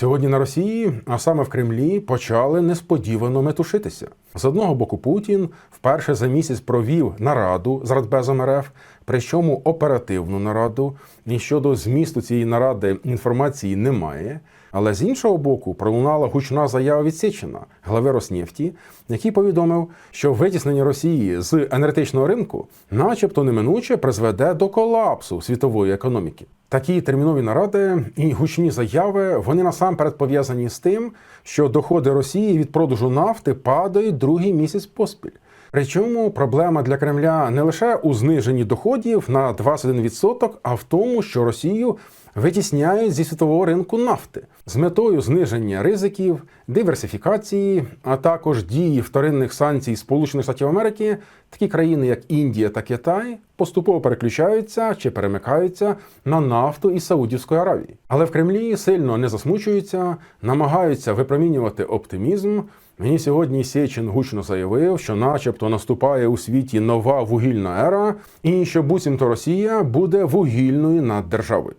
Сьогодні на Росії, а саме в Кремлі, почали несподівано метушитися. З одного боку, Путін вперше за місяць провів нараду з Радбезом РФ, причому оперативну нараду, і щодо змісту цієї наради інформації немає. Але з іншого боку, пролунала гучна заява від Сєчина, глави Роснефті, який повідомив, що витіснення Росії з енергетичного ринку, начебто неминуче, призведе до колапсу світової економіки. Такі термінові наради і гучні заяви вони насамперед пов'язані з тим, що доходи Росії від продажу нафти падають другий місяць поспіль. Причому проблема для Кремля не лише у зниженні доходів на 21%, а в тому, що Росію витісняють зі світового ринку нафти з метою зниження ризиків, диверсифікації, а також дії вторинних санкцій Сполучених Штатів Америки. Такі країни, як Індія та Китай, поступово переключаються чи перемикаються на нафту із Саудівської Аравії. Але в Кремлі сильно не засмучуються, намагаються випромінювати оптимізм. Мені сьогодні Сєчин гучно заявив, що, начебто, наступає у світі нова вугільна ера, і що буцімто Росія буде вугільною наддержавою.